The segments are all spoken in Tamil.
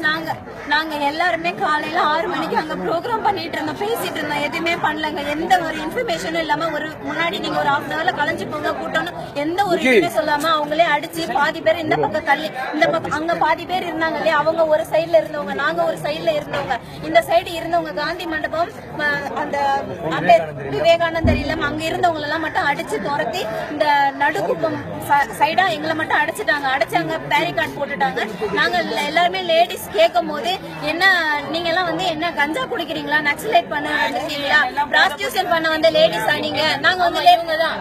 நாங்க நாங்க எல்லாருமே காலையில ஆறு மணிக்கு அங்க ப்ரோக்ராம் பண்ணிட்டு இருந்தோம். பேசிட்டு இருந்தோம். எதுவுமே பண்ணலங்க. எந்த ஒரு இன்ஃபர்மேஷனும் இல்லாம ஒரு முன்னாடி நீங்க ஒரு ஹாஃப் ஹவர்ல கலைஞ்சு போங்க கூட்டம்னு எந்த ஒரு இதுவுமே சொல்லாம அவங்களே அடிச்சு பாதி பேர் இந்த பக்கம் தள்ளி இந்த பக்கம் அங்க பாதி பேர் இருந்தாங்க இல்லையா? அவங்க ஒரு சைடுல இருந்தவங்க நாங்க ஒரு சைடுல இருந்தவங்க. இந்த சைடு இருந்தவங்க காந்தி மண்டபம் அந்த விவேகானந்தர் இல்லம் அங்க இருந்தவங்க எல்லாம் மட்டும் அடிச்சு துரத்தி இந்த நடுக்குப்பம் சைடா எங்களை மட்டும் அடைச்சிட்டாங்க. அடைச்சு அங்க பேரிகார்ட் போட்டுட்டாங்க. நாங்க எல்லா- எல்லாருமே லேடிஸ் கேட்கும் போது என்ன நீங்க எல்லாம் வந்து என்ன கஞ்சா குடிக்கிறீங்களா? நக்சலைட் பண்ண வந்திருக்கீங்களா? ப்ராஸ்டியூஷன் பண்ண வந்த லேடிஸ் நீங்க? நாங்க வந்து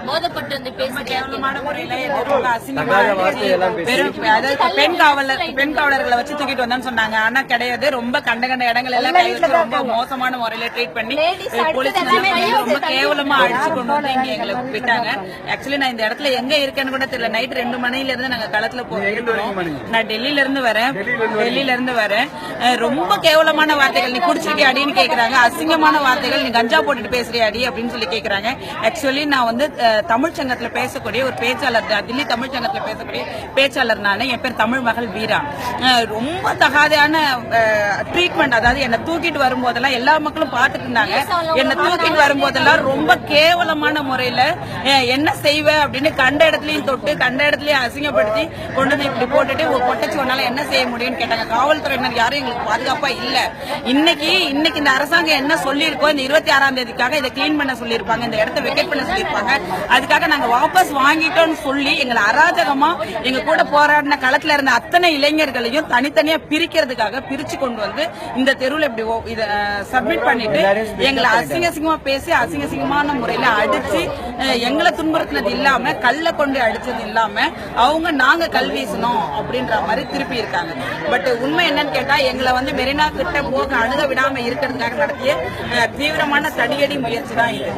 போதப்பட்டு வந்து பேசி கேவலமான முறையில பெண் காவலர் பெண் காவலர்களை வச்சு தூக்கிட்டு வந்தான்னு சொன்னாங்க. ஆனா கிடையாது. ரொம்ப கண்ட கண்ட இடங்கள் எல்லாம் கை வச்சு ரொம்ப மோசமான முறையில ட்ரீட் பண்ணி போலீஸ் ரொம்ப கேவலமா அடிச்சு கொண்டு வந்து இங்க எங்களை விட்டாங்க. ஆக்சுவலி நான் இந்த இடத்துல எங்க இருக்கேன்னு கூட தெரியல. நைட் ரெண்டு மணில இருந்து நாங்க களத்துல போறோம் நான் டெல்லியில இருந்து வரேன். டெல்லியில இருந்து வரேன். ரொம்ப கேவலமான வார்த்தைகள். நீ குடிச்சிருக்கே அடின்னு கேட்கறாங்க அசிங்கமான வார்த்தைகள். நீ கஞ்சா போட்டுட்டு பேசுறியா அடி அப்படின்னு சொல்லி கேட்கறாங்க ஆக்சுவலி நான் வந்து தமிழ் சங்கத்துல பேசக்கூடிய ஒரு பேச்சாளர் தான். தில்லி தமிழ் சங்கத்துல பேசக்கூடிய பேச்சாளர் நானு. என் பேர் தமிழ் மகள் வீரா. ரொம்ப தகாதையான ட்ரீட்மெண்ட் அதாவது என்னை தூக்கிட்டு வரும்போதெல்லாம் எல்லா மக்களும் பார்த்துட்டு இருந்தாங்க. என்னை தூக்கிட்டு வரும்போதெல்லாம் ரொம்ப கேவலமான முறையில என்ன செய்வேன் அப்படின்னு கண்ட இடத்துலயும் தொட்டு கண்ட இடத்துலயும் அசிங்கப்படுத்தி கொண்டு வந்து இப்படி போட்டுட்டு ஒரு பொட்டச்சு ஒன்னால என்ன செய்ய முடியும்னு கேட்டாங்க. காவல்துறையினர் யாரையும் எங்களுக்கு பாதுகாப்பா இல்ல. இன்னைக்கு இன்னைக்கு இந்த அரசாங்கம் என்ன சொல்லியிருக்கோ இந்த இருபத்தி ஆறாம் தேதிக்காக இதை கிளீன் பண்ண சொல்லியிருப்பாங்க இந்த இடத்த வெக்கேட் பண்ண சொல்லியிருப்பாங்க. அதுக்காக நாங்க வாபஸ் வாங்கிட்டோம்னு சொல்லி எங்களை அராஜகமா எங்க கூட போராடின களத்துல இருந்த அத்தனை இளைஞர்களையும் தனித்தனியா பிரிக்கிறதுக்காக பிரிச்சு கொண்டு வந்து இந்த தெருவுல இப்படி இதை சப்மிட் பண்ணிட்டு எங்களை அசிங்க அசிங்கமா பேசி அசிங்க அசிங்கமான முறையில அடிச்சு எங்களை துன்புறுத்தினது இல்லாம கல்ல கொண்டு அடிச்சது இல்லாம அவங்க நாங்க கல் வீசணும் அப்படின்ற மாதிரி திருப்பி இருக்காங்க. பட் உண்மை என்னன்னு கேட்டா எங்களை வந்து மெரினா கிட்ட போக அணுக விடாம இருக்கிறதுக்காக நடத்திய தீவிரமான தடியடி முயற்சி தான் இது.